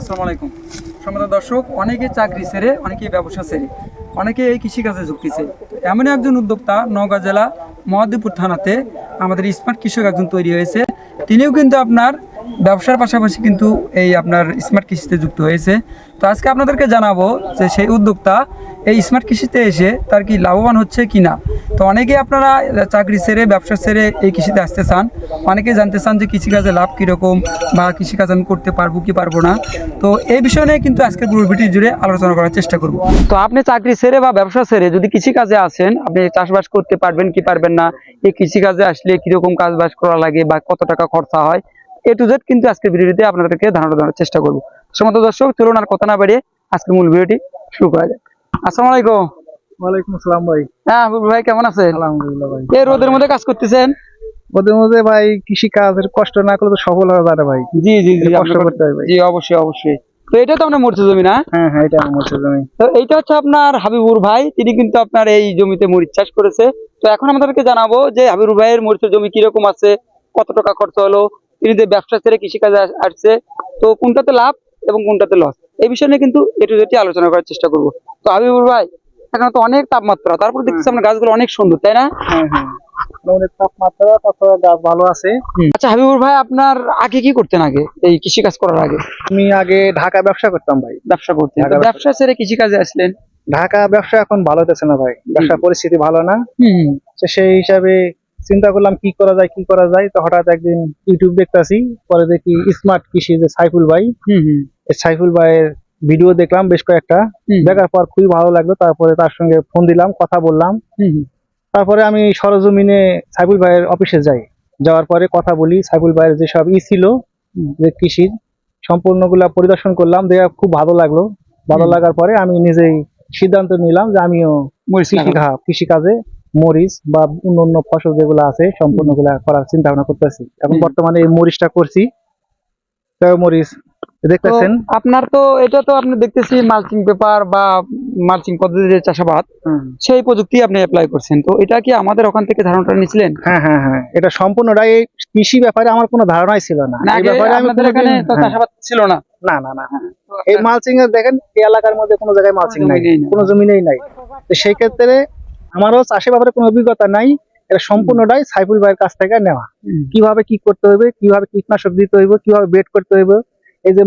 আসসালামু আলাইকুম। সম্মানিত দর্শক, অনেকে চাকরি ছেড়ে, অনেকে ব্যবসা ছেড়ে, অনেকে এই কৃষিকাজে যুক্তিছে এমন একজন উদ্যোক্তা নওগাঁ জেলা মহাদেবপুর থানাতে আমাদের স্মার্ট কৃষক একজন তৈরি হয়েছে। তিনিও কিন্তু আপনার ব্যবসার পাশাপাশি কিন্তু এই আপনার স্মার্ট কৃষিতে যুক্ত হয়েছে। তো আজকে আপনাদেরকে জানাব যে সেই উদ্যোক্তা এই স্মার্ট কৃষিতে এসে তার কি লাভবান হচ্ছে কি না তো অনেকেই আপনারা চাকরি ছেড়ে ব্যবসা ছেড়ে এই কৃষিতে আসতে চান। অনেকে জানতে চান যে কৃষিকাজে লাভ কীরকম বা কৃষিকাজ আমি করতে পারব কি পারব না। তো এই বিষয় নিয়ে কিন্তু আজকের পুরো ভিডিও জুড়ে আলোচনা করার চেষ্টা করব। তো আপনি চাকরি ছেড়ে বা ব্যবসা ছেড়ে যদি কৃষিকাজে আসেন, আপনি চাষবাস করতে পারবেন কি পারবেন না? এই কৃষিকাজে আসলে কীরকম কাজবাজ করা লাগে বা কত টাকা খরচা হয়? এ টু জেড কিন্তু আজকের ভিডিওতে আপনাদেরকে ধারণা দেওয়ার চেষ্টা করব। সমস্ত দর্শক, চলুন আর কথা না বাড়িয়ে আজকের মূল ভিডিওটি শুরু করা যাক। আসসালামু আলাইকুম। ওয়ালাইকুম আসসালাম ভাই। হ্যাঁ ভাই কেমন আছেন? আলহামদুলিল্লাহ ভাই। এই রোদের মধ্যে কাজ করতেছেন? ওদের মধ্যে ভাই কৃষি কাজের কষ্ট না করলে তো সফল হওয়া যায় ভাই। জি জি জি কষ্ট আপনার- করতে হয় জি অবশ্যই অবশ্যই। তো এটা তো আপনার মরচে জমি না? হ্যাঁ হ্যাঁ এটা আমার জমি। তো এইটা হচ্ছে আপনার হাবিবুর ভাই তিনি কিন্তু আপনার এই জমিতে মরিচ চাষ করেছে। তো এখন আমাদেরকে জানাব যে হাবিবুর ভাইয়ের মরিচের জমি কীরকম আছে কত টাকা খরচ হলো তিনি যে ব্যবসা ছেড়ে কৃষিকাজে আস- আসছে। তো কোনটাতে লাভ এবং কোনটাতে লস এই বিষয় নিয়ে কিন্তু এটু যেটি আলোচনা করার চেষ্টা করব। তো হাবিবুর ভাই এখন তো অনেক তাপমাত্রা তারপর দেখছি আপনার গাছগুলো অনেক সুন্দর তাই না? হ্যাঁ হ্যাঁ। অনেক তাপমাত্রা তারপরে গাছ ভালো আছে। আচ্ছা হাবিবুর ভাই আপনার আগে কি করতেন আগে? এই করার আগে? আমি আগে ঢাকা ব্যবসা করতাম ভাই। ব্যবসা করতেন। ব্যবসা- আসলেন? ঢাকা ব্যবসা এখন ভালো হতেছে না ভাই। ব্যবসা পরিস্থিতি ভালো না। হুম তো সেই হিসাবে চিন্তা করলাম কি করা যায় কি করা যায়। তো হঠাৎ একদিন ইউটিউব দেখতাছি পরে দেখি স্মার্ট কৃষি যে সাইফুল ভাই। হুম হুম। এই সাইফুল ভাইয়ের ভিডিও দেখলাম বেশ কয়েকটা। দেখার পর খুবই ভালো লাগল। তারপরে তার সঙ্গে ফোন দিলাম কথা বললাম। তারপরে আমি সরজমিনে সাইফুল ভাইয়ের অফিসে যাই। যাওয়ার পরে কথা বলি সাইফুল ভাইয়ের যেসব ই ছিল যে কৃষির সম্পূর্ণগুলা পরিদর্শন করলাম দেখা খুব ভালো লাগল। ভালো লাগার পরে আমি নিজেই সিদ্ধান্ত নিলাম যে আমিও মরিচ কৃষি কাজে মরিচ বা অন্য অন্য ফসল যেগুলো আছে সম্পূর্ণগুলা করার চিন্তা ভাবনা করতেছি। এখন বর্তমানে এই মরিচটা করছি। মরিচ দেখতেছেন। আপনার তো এটা তো আপনি দেখতেছি মালচিং পেপার বা মালচিং পদ্ধতিতে চাষাবাদ সেই প্রযুক্তি আপনি অ্যাপ্লাই করছেন। তো এটা কি আমাদের ওখান থেকে ধারণাটা নিয়েছিলেন হ্যাঁ হ্যাঁ হ্যাঁ। এটা সম্পূর্ণটাই কৃষি ব্যাপারে আমার কোনো ধারণাই ছিল না। এই ব্যাপারে আমি আপনাদের এখানে তো হ্যাঁ। চাষাবাদ ছিল না। না না না। এই মালচিং এর দেখেন এই এলাকার মধ্যে কোনো জায়গায় মালচিং নাই। কোনো জমিনেই নাই। তো সেই ক্ষেত্রে আমারও চাষের ব্যাপারে কোনো অভিজ্ঞতা নাই। এটা সম্পূর্ণটাই সাইফুল ভাইয়ের কাছ থেকে নেওয়া। কীভাবে কি করতে হবে কীভাবে কীটনাশক দিতে হইব কীভাবে বেড করতে হইব এই যে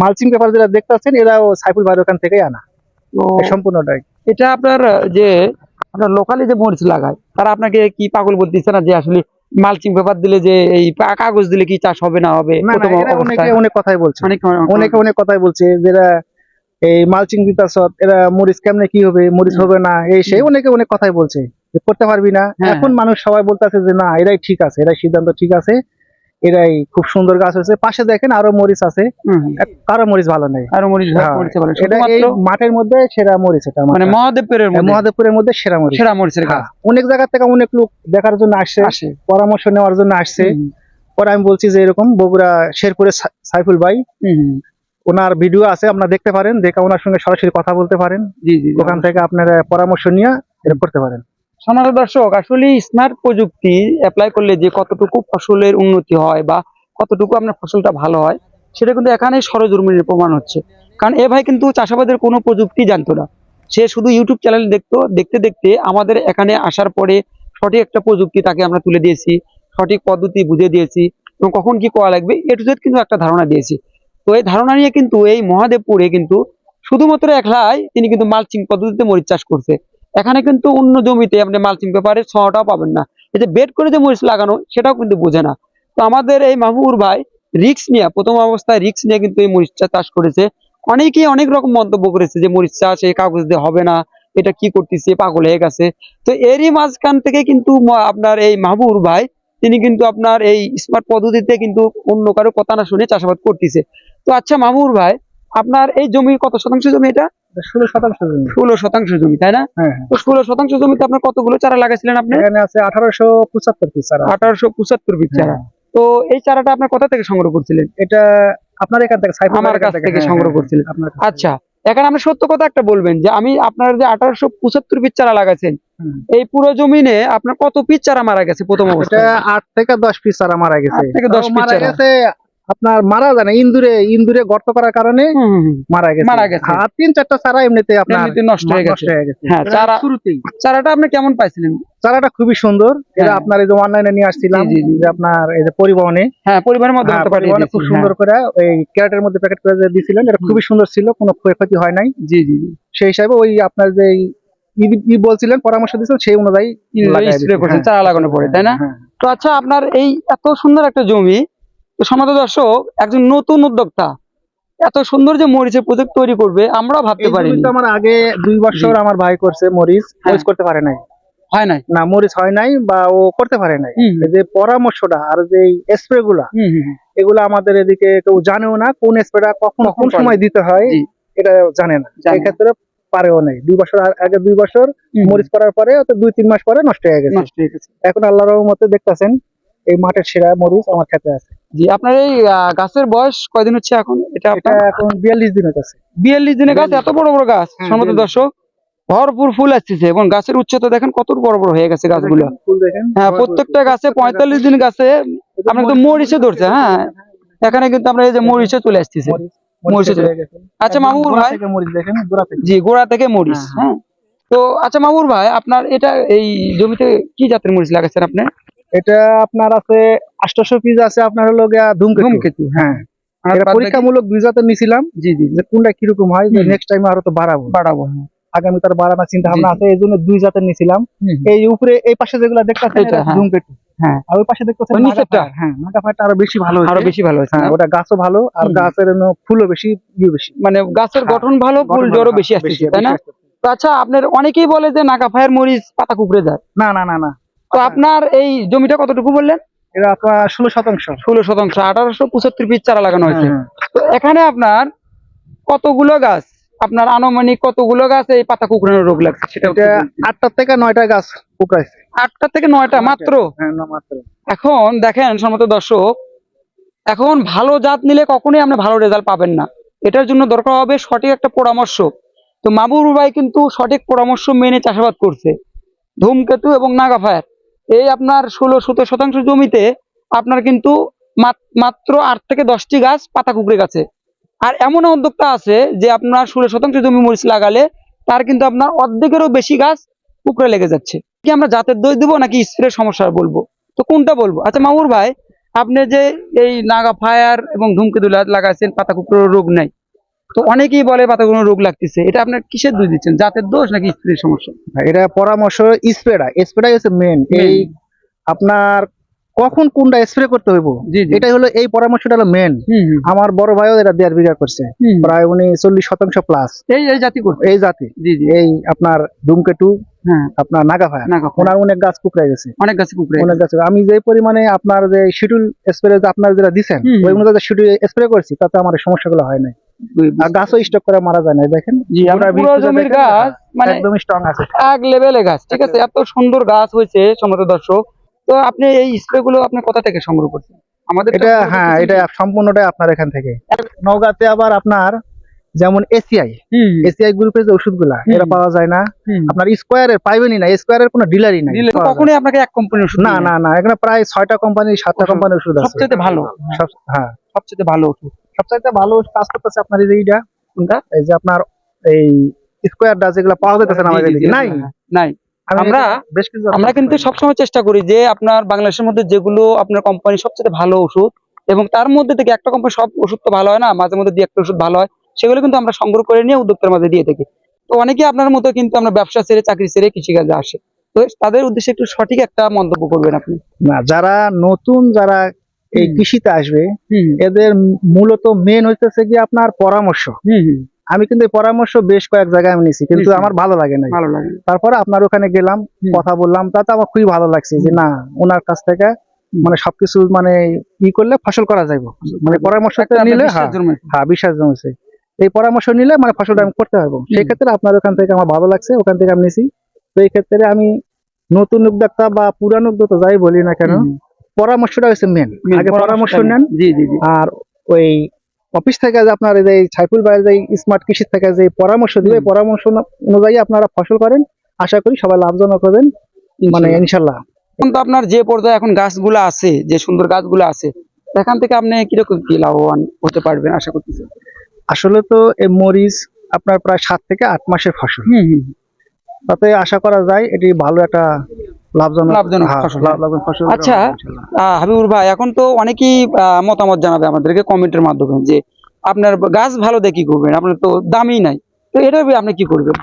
মালচিং পেপার যেটা দেখতে পাচ্ছেন এরাও সাইফুল ভাইয়ের ওখান থেকেই আনা। সম্পূর্ণটাই। এটা আপনার যে আপনার লোকালি যে মরিচ লাগায় তারা আপনাকে কি পাগল বলতেছে না যে আসলে মালচিং পেপার দিলে যে এই কাগজ দিলে কি চাষ হবে না হবে? অনেকে অনেক কথাই বলছে। অনেক অনেকে কথাই বলছে যেটা এই মালচিং দিতাছ এরা মরিচ কেমনে কি হবে মরিচ হবে না এই সেই অনেকে অনেক কথাই বলছে করতে পারবি না। হ্যাঁ, এখন মানুষ সবাই বলতেছে যে না এরাই ঠিক আছে এরাই সিদ্ধান্ত ঠিক আছে। এরাই খুব সুন্দর গাছ হয়েছে পাশে দেখেন আরও মরিচ আছে। কারও মরিচ ভালো নেই। আর মরিচ হ্যাঁ, ভালো। এটা এই মাঠের মধ্যে সেরা মরিচ এটা মানে মহাদেবপুরের মধ্যে। মহাদেবপুরের মধ্যে সেরা মরিচ। সেরা মরিচের গাছ। হ্যাঁ, অনেক জায়গা থেকে অনেক লোক দেখার জন্য আসছে আসে। পরামর্শ নেওয়ার জন্য আসছে পরে আমি বলছি যে এরকম বগুড়া শেরপুরে সাইফুল ভাই। ওনার ভিডিও আছে আপনারা দেখতে পারেন। দেখে ওনার সঙ্গে সরাসরি কথা বলতে পারেন। ওখান থেকে আপনারা পরামর্শ নিয়ে এটা করতে পারেন। সমাজ দর্শক, আসলে স্মার্ট প্রযুক্তি অ্যাপ্লাই করলে যে কতটুকু ফসলের উন্নতি হয় বা কতটুকু আপনার ফসলটা ভালো হয়, সেটা কিন্তু এখানে সরজমিনের প্রমাণ হচ্ছে। কারণ এ ভাই কিন্তু চাষাবাদের কোনো প্রযুক্তি জানতো না। সে শুধু ইউটিউব চ্যানেল দেখতো, দেখতে দেখতে আমাদের এখানে আসার পরে সঠিক একটা প্রযুক্তি তাকে আমরা তুলে দিয়েছি, সঠিক পদ্ধতি বুঝে দিয়েছি এবং কখন কি করা লাগবে এ টু কিন্তু একটা ধারণা দিয়েছি। তো এই ধারণা নিয়ে কিন্তু এই মহাদেবপুরে কিন্তু শুধুমাত্র একলাই তিনি কিন্তু মালচিং পদ্ধতিতে মরিচ চাষ করছে। এখানে কিন্তু অন্য জমিতে আপনি মালচিং পেপারের ছটাও পাবেন না। এই যে বেড করে যে মরিচ লাগানো, সেটাও কিন্তু বোঝে না। তো আমাদের এই মাহবুর ভাই রিক্স নিয়ে, প্রথম অবস্থায় রিক্স নিয়ে কিন্তু এই মরিচটা চাষ করেছে। অনেকেই অনেক রকম মন্তব্য করেছে যে মরিচ চাষ এই কাগজ দিয়ে হবে না, এটা কি করতেছে, পাগল হয়ে গেছে। তো এরই মাঝখান থেকে কিন্তু আপনার এই মাহবুর ভাই, তিনি কিন্তু আপনার এই স্মার্ট পদ্ধতিতে কিন্তু অন্য কারও কথা না শুনে চাষাবাদ করতেছে। তো আচ্ছা মাহবুর ভাই, আপনার এই জমি কত শতাংশ জমি এটা? ষোলো শতাংশ জমি। ষোলো শতাংশ জমি তাই না? হ্যাঁ হ্যাঁ। তো ষোলো শতাংশ জমিতে আপনার কতগুলো চারা লাগাইছিলেন আপনি? এখানে আছে আঠারোশো পঁচাত্তর পিস চারা। আঠারোশো পঁচাত্তর পিস চারা। হ্যাঁ। তো এই চারাটা আপনার কোথা থেকে সংগ্রহ করছিলেন? এটা আপনার এখান থেকে আমার কাছ থেকে সংগ্রহ করছিলেন। আপনার আচ্ছা এখানে আপনি সত্য কথা একটা বলবেন যে আমি আপনার যে আঠারোশো পঁচাত্তর পিস চারা লাগাইছেন এই পুরো জমিনে আপনার কত পিস চারা মারা গেছে প্রথম। অবস্থায়? আট থেকে দশ পিস চারা মারা গেছে। থেকে দশ মারা গেছে আপনার মারা যায় না ইন্দুরে ইন্দুরে গর্ত করার কারণে। মারা গেছে মারা গেছে। আর তিন চারটা চারা এমনিতে আপনার নষ্ট হয়ে গেছে হয়ে গেছে হ্যাঁ, চারা- শুরুতেই চারাটা আপনি কেমন পাইছিলেন চারাটা খুবই সুন্দর এটা হ্যাঁ। আপনার এই যে অনলাইনে নিয়ে আসছিলাম জি, জি, জি। যে আপনার এই যে পরিবহনে হ্যাঁ পরিবারের মধ্যে হ্যাঁ, পরিবহনে খুব সুন্দর করে এই ক্যারেটের মধ্যে প্যাকেট করে দিয়েছিলেন এটা খুবই সুন্দর ছিল কোনো ক্ষয়ক্ষতি হয় নাই হ্যাঁ। জি জি সেই হিসাবে ওই আপনার যে এই- ই- বলছিলেন পরামর্শ দিয়েছিলেন সেই অনুযায়ী হ্যাঁ। চারা লাগানো পরে তাই না হ্যাঁ। তো আচ্ছা আপনার এই এত সুন্দর একটা জমি তো সমাজ দর্শক একজন নতুন উদ্যোক্তা এত সুন্দর যে মরিচের প্রজেক্ট তৈরি করবে আমরা ভাবতে পারি আমার আগে দুই বছর আমার ভাই করছে মরিচ হ্যাঁ। মরিচ করতে পারে নাই। হয় নাই? না মরিচ হয় নাই বা ও করতে পারে নাই। যে পরামর্শটা আর যে স্প্রে গুলা। এগুলো আমাদের এদিকে কেউ জানেও না কোন স্প্রেটা কখন কোন সময় দিতে হয় এটা জানে না। জানে এই ক্ষেত্রে পারেও নাই। দুই বছর আগে দুই বছর মরিচ করার পরে দুই তিন মাস পরে নষ্ট হয়ে গেছে। এখন আল্লাহর রহমতে দেখতাছেন এই মাঠের সেরা মরিচ আমার খেতে আছে। জি আপনার এই গাছের বয়স কয়দিন হচ্ছে এখন? এটা এটা এখন বিয়াল্লিশ দিনের হচ্ছে বিয়াল্লিশ দিনের গাছ এত বড় বড় গাছ হ্যাঁ, সম্মত দর্শক ভরপুর ফুল আসতেছে এবং গাছের উচ্চতা দেখেন কত বড় বড় হয়ে গেছে গাছগুলো। হ্যাঁ প্রত্যেকটা গাছে পঁয়তাল্লিশ দিন গাছে আপনার কিন্তু মরিচে ধরছে হ্যাঁ। এখানে কিন্তু আমরা এই যে মরিচে চলে আসতেছে। মরিচ চলে- গেছে। আচ্ছা মামুর ভাই। থেকে গোড়া থেকে। জি গোড়া থেকে মরিচ হ্যাঁ, হ্যাঁ। তো আচ্ছা মামুর ভাই আপনার এটা এই জমিতে কি জাতের মরিচ লাগাচ্ছেন আপনি? এটা আপনার আছে আটশো পিস আছে আপনার হলো গিয়া ধূমকেতু। হ্যাঁ। বাকি- পরীক্ষামূলক দুই জাতের নিছিলাম। জি জি যে কোনটা কীরকম হয় যে নেক্সট টাইম আরও তো বাড়াবো। বাড়াবো হ্যাঁ। আগামী তার বাড়ানোর চিন্তা ভাবনা আছে এই জন্য দুই জাতের নিছিলাম। এই উপরে এই পাশে যেগুলো দেখতেছেন হ্যাঁ। ধূমকেতু। হ্যাঁ। আর ওই পাশে দেখতেছেন নিচেরটা? হ্যাঁ। নাগাফায়ারটা আরও বেশি ভালো আরও বেশি ভালো হ্যাঁ ওটা গাছও ভালো আর গাছের ফুলও বেশি বেশি। মানে গাছের হ্যাঁ, গঠন ভালো ফুল গঠন জড়ো বেশি আসতেছে বেশি- তাই না? আচ্ছা আপনার অনেকেই বলে যে নাগা ফায়ার মরিচ পাতা কুকড়ে যায়। না না না না। তো আপনার এই জমিটা কতটুকু বললেন? এটা আপনার ষোলো শতাংশ। ষোলো শতাংশ আঠারোশো পঁচাত্তর পিস চারা লাগানো হয়েছে। হ্যাঁ, তো এখানে আপনার কতগুলো গাছ? আপনার আনুমানিক কতগুলো গাছ এই পাতা কুকুরানোর রোগ লাগছে সেটা আটটা থেকে নয়টা গাছ পুকাইছে আটটা থেকে নয়টা মাত্র? হ্যাঁ মাত্র। এখন দেখেন সম্মত দর্শক এখন ভালো জাত নিলে কখনোই আপনি ভালো রেজাল্ট পাবেন না। এটার জন্য দরকার হবে সঠিক একটা পরামর্শ। তো মাবুর ভাই কিন্তু সঠিক পরামর্শ মেনে চাষাবাদ করছে। ধূমকেতু এবং নাগাফায়ার এই আপনার ষোলো সতেরো শতাংশ জমিতে আপনার কিন্তু মাত- মাত্র আট থেকে দশটি গাছ পাতা কুকড়ে গেছে। আর এমন উদ্যোক্তা আছে যে আপনার ষোলো শতাংশ জমি মরিচ লাগালে তার কিন্তু আপনার অর্ধেকেরও বেশি গাছ কুকড়ে লেগে যাচ্ছে। কি আমরা জাতের দই দেবো নাকি স্প্রে সমস্যা বলব? তো কোনটা বলব? আচ্ছা মামুর ভাই, আপনি যে এই নাগা ফায়ার এবং ধূমকেতু লা- লাগাচ্ছেন পাতা কুকুরের রোগ নাই তো অনেকেই বলে পাতা কোনো রোগ লাগতেছে। এটা আপনার কিসের দোষ দিচ্ছেন? জাতের দোষ নাকি স্ত্রীর সমস্যা? এটা পরামর্শ স্প্রেটা স্প্রেটাই হচ্ছে মেন এই আপনার কখন কোনটা স্প্রে করতে হইব? এটাই হলো এই পরামর্শটা হলো মেন আমার বড় ভাইও এটা দেড় বিঘা করছে। প্রায় উনি চল্লিশ শতাংশ প্লাস এই এই জাতি করতে এই জাতি। জি জি। এই আপনার ধূমকেতু হ্যাঁ। আপনার নাগা ফায়ার ওনার অনেক গাছ কুকড়ে গেছে। অনেক গাছে কুকুরে অনেক গাছ। আমি যে পরিমাণে আপনার যে শিডিউল স্প্রে আপনার যেটা দিচ্ছেন ওই অনুযায়ী শিডিউল স্প্রে করছি তাতে আমার সমস্যাগুলো হয় নাই। গাছও স্টক করে মারা যায় না দেখেন। জি আমরা পুরো জমির গাছ মানে একদমই স্ট্রং আছে। এক লেভেলে গাছ ঠিক আছে? এত সুন্দর গাছ হয়েছে দর্শক। তো আপনি এই স্প্রে গুলো আপনি কোথা থেকে সংগ্রহ করছেন? আমাদের এটা হ্যাঁ এটা সম্পূর্ণটাই আপনার এখান থেকে। নওগাঁতে আবার আপনার যেমন এসিআই এসিআই গ্রুপের যে ওষুধগুলা এটা পাওয়া যায় না। আপনার স্কোয়ারের পাইবেনই না স্কোয়ারের কোনো ডিলারই নাই। কখনোই আপনাকে এক কোম্পানির ওষুধ না না। না এখানে প্রায় ছয়টা কোম্পানি সাতটা। কোম্পানির ওষুধ আছে। সবচেয়ে ভালো। হ্যাঁ। সবচেয়ে ভালো ওষুধ। সবচাইতে ভালো কাজ করতেছে আপনার এই যে এইটা কোনটা? এই যে আপনার এই স্কোয়ার ডা যেগুলো পাওয়া যাইতেছে না আমাদের নাই? হ্যাঁ, নাই। আমরা- বেশ কিছু আমরা কিন্তু সবসময় চেষ্টা করি যে আপনার বাংলাদেশের মধ্যে যেগুলো আপনার কোম্পানি সবচেয়ে ভালো ওষুধ এবং তার মধ্যে থেকে একটা কোম্পানি সব ওষুধ তো ভালো হয় না মাঝে মধ্যে দুই একটা ওষুধ ভালো হয় সেগুলো কিন্তু আমরা সংগ্রহ করে নিয়ে উদ্যোক্তার মাঝে দিয়ে থাকি। তো অনেকে আপনার মতো কিন্তু আমরা ব্যবসা ছেড়ে চাকরি ছেড়ে কৃষিকাজে আসে। তো তাদের উদ্দেশ্যে একটু সঠিক একটা মন্তব্য করবেন আপনি। না যারা নতুন যারা এই কৃষিতে আসবে এদের মূলত মেন হইতেছে কি আপনার পরামর্শ। আমি কিন্তু পরামর্শ বেশ কয়েক জায়গায় আমি নিছি কিন্তু আমার ভালো লাগে না ভালো লাগে। তারপরে আপনার ওখানে গেলাম কথা বললাম তাতে আমার খুবই ভালো লাগছে যে না ওনার কাছ থেকে মানে সবকিছু মানে ই করলে ফসল করা যাইব। মানে পরামর্শ নিলে হ্যাঁ। হ্যাঁ বিশ্বাস জমেছে এই পরামর্শ নিলে মানে ফসলটা আমি করতে পারব। সেই ক্ষেত্রে আপনার ওখান থেকে আমার ভালো লাগছে ওখান থেকে আমি নিছি। তো এই ক্ষেত্রে আমি নতুন উদ্যোক্তা বা পুরান উদ্যোক্তা যাই বলি না কেন পরামর্শটা হচ্ছে মেন আগে পরামর্শ নেন জি জি আর ওই অফিস থেকে যে আপনার এই যে ছাইফুল ভাইয়ের যে স্মার্ট কৃষি থেকে যে পরামর্শ দিবে পরামর্শ অনুযায়ী আপনারা ফসল করেন। আশা করি সবাই লাভজনক হবেন মানে ইনশাল্লাহ। এখন তো আপনার যে পর্যায়ে এখন গাছগুলো আছে যে সুন্দর গাছগুলো আছে এখান থেকে আপনি কীরকম কি লাভবান হতে পারবেন আশা করতেছি? আসলে তো এই মরিচ আপনার প্রায় সাত থেকে আট মাসের ফসল। তাতে আশা করা যায় এটি ভালো একটা লাভজনক হ্যাঁ, ফসল। ফসল আচ্ছা। হাবিবুর ভাই এখন তো অনেকেই মতামত জানাবে আমাদেরকে কমেন্টের মাধ্যমে যে আপনার গাছ ভালো দেখে করবেন? আপনার তো দামই নাই। তো এটা আপনি কি করবেন?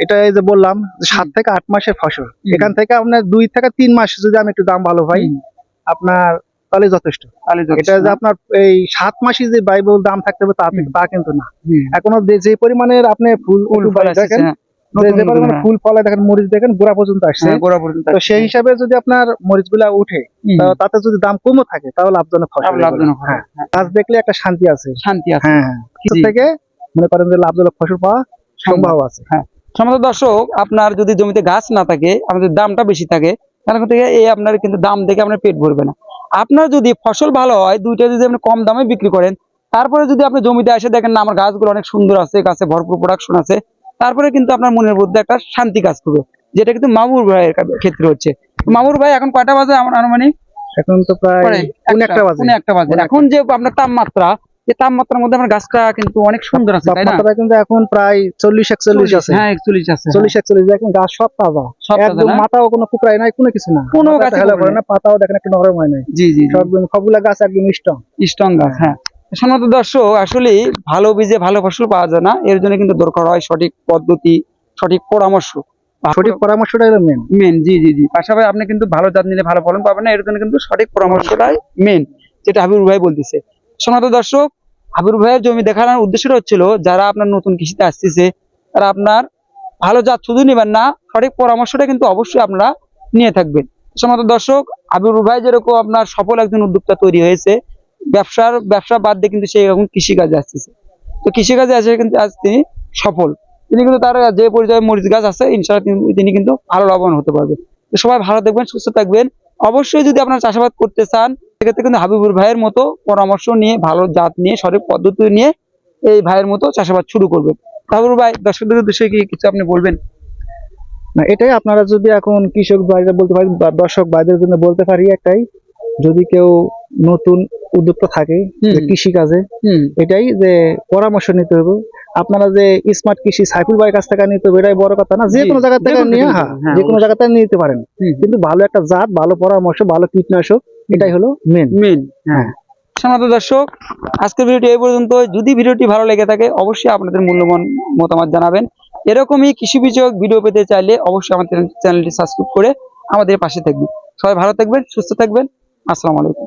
এটা এই যে বললাম সাত থেকে আট মাসের ফসল। এখান থেকে আপনার দুই থেকে তিন মাস যদি আমি একটু দাম ভালো পাই আপনার তাহলে যথেষ্ট। এটা যে আপনার এই সাত মাসে যে বাইবল দাম থাকতে হবে তা কিন্তু না। এখনও যে- পরিমাণের আপনি ফুল দেখেন হ্যাঁ। যে- পরিমাণে হ্যাঁ। ফুল ফলে দেখেন মরিচ দেখেন গোড়া পর্যন্ত আসছে। হ্যাঁ, গোড়া পর্যন্ত তো সেই হিসাবে যদি আপনার মরিচগুলা উঠে তাতে যদি দাম কমও থাকে তাহলে লাভজনক ফসল লাভজনক। হ্যাঁ হ্যাঁ, দেখলে একটা শান্তি আছে। শান্তি আছে। হ্যাঁ হ্যাঁ। থেকে মনে করেন যে লাভজনক ফসল পাওয়া সম্ভব। আছে। সমস্ত দর্শক আপনার যদি জমিতে গাছ না থাকে আমাদের দামটা বেশি থাকে তাহলে কিন্তু এই আপনার কিন্তু দাম দেখে আপনার পেট ভরবে না। আপনার যদি ফসল ভালো হয় দুইটা যদি আপনি কম দামে বিক্রি করেন তারপরে যদি আপনি জমিতে এসে দেখেন না আমার গাছগুলো অনেক সুন্দর আছে গাছে ভরপুর প্রোডাকশন আছে তারপরে কিন্তু আপনার মনের মধ্যে একটা শান্তি কাজ করবে যেটা কিন্তু মামুর ভাইয়ের ক্ষেত্রে হচ্ছে। মামুর ভাই এখন কয়টা বাজে আমার আনুমানিক? এখন তো প্রায় একটা বাজে। একটা বাজে। এখন যে আপনার তাপমাত্রা এই তাপমাত্রার মধ্যে আমার গাছটা কিন্তু অনেক সুন্দর আছে তাই না? কিন্তু এখন প্রায় চল্লিশ একচল্লিশ আছে। হ্যাঁ একচল্লিশ আছে চল্লিশ একচল্লিশ দেখেন গাছ সব তাজা। সব একদম মাথাও কোনো কুকড়াই নাই কোনো কিছু না। কোনো গাছে হেলা করে না পাতাও দেখেন একটু নরম হয় নাই। জি জি জি। সব সবগুলা গাছ একদম স্ট্রং। স্ট্রং গাছ হ্যাঁ। সম্মত দর্শক আসলে ভালো বীজে ভালো ফসল পাওয়া যায় না। এর জন্য কিন্তু দরকার হয় সঠিক পদ্ধতি সঠিক পরামর্শ। সঠিক হলো মেন মেন জি জি জি। পাশাপাশি আপনি কিন্তু ভালো জাত নিলে ভালো ফলন পাবেন না এর জন্য কিন্তু সঠিক পরামর্শটাই মেন যেটা হাবিবুর ভাই বলতেছে। দর্শক হাবিবুর ভাইয়ের জমি দেখানোর উদ্দেশ্যটা হচ্ছিল যারা আপনার নতুন কৃষিতে আসতেছে তারা আপনার ভালো জাত শুধু নেবেন না সঠিক পরামর্শটা কিন্তু অবশ্যই আপনারা নিয়ে থাকবেন। সম্মত দর্শক হাবিবুর ভাই যেরকম আপনার সফল একজন উদ্যোক্তা তৈরি হয়েছে ব্যবসার, ব্যবসা বাদ দিয়ে কিন্তু সে এখন কৃষিকাজে আসতেছে। তো কৃষিকাজে আসে কিন্তু আজ তিনি সফল। তিনি কিন্তু তার যে পর্যায়ে মরিচ গাছ আছে, ইনশাআল্লাহ তিনি- কিন্তু ভালো লাভবান হতে পারবে। তো সবাই ভালো থাকবেন, সুস্থ থাকবেন। অবশ্যই যদি আপনারা চাষাবাদ করতে চান, সেক্ষেত্রে কিন্তু হাবিবুর ভাইয়ের মতো পরামর্শ নিয়ে, ভালো জাত নিয়ে, সঠিক পদ্ধতি নিয়ে এই ভাইয়ের মতো চাষাবাদ শুরু করবেন। হাবিবুর ভাই, দর্শকদের উদ্দেশ্যে কি কিছু আপনি বলবেন? না, এটাই আপনারা যদি এখন কৃষক ভাইরা বলতে পারেন দর্শক ভাইদের জন্য বলতে পারি একটাই, যদি কেউ নতুন উদ্যোক্তা থাকে কৃষি কাজে এটাই যে পরামর্শ নিতে হবে। আপনারা যে স্মার্ট কৃষি সাইফুল ভাইয়ের কাছ থেকে নিতে হবে এটাই বড় কথা না যে কোনো জায়গা থেকে নিয়ে হ্যাঁ হ্যাঁ, যে কোনো জায়গা থেকে নিতে পারেন। কিন্তু ভালো একটা জাত ভালো পরামর্শ ভালো কীটনাশক এটাই হলো মেন মেন হ্যাঁ। সমাত দর্শক আজকের ভিডিওটি এই পর্যন্ত। যদি ভিডিওটি ভালো লেগে থাকে অবশ্যই আপনাদের মূল্যবান মতামত জানাবেন। এরকমই কৃষি বিষয়ক ভিডিও পেতে চাইলে অবশ্যই আমাদের চ্যানেলটি সাবস্ক্রাইব করে আমাদের পাশে থাকবেন। সবাই ভালো থাকবেন সুস্থ থাকবেন। আসসালামু আলাইকুম।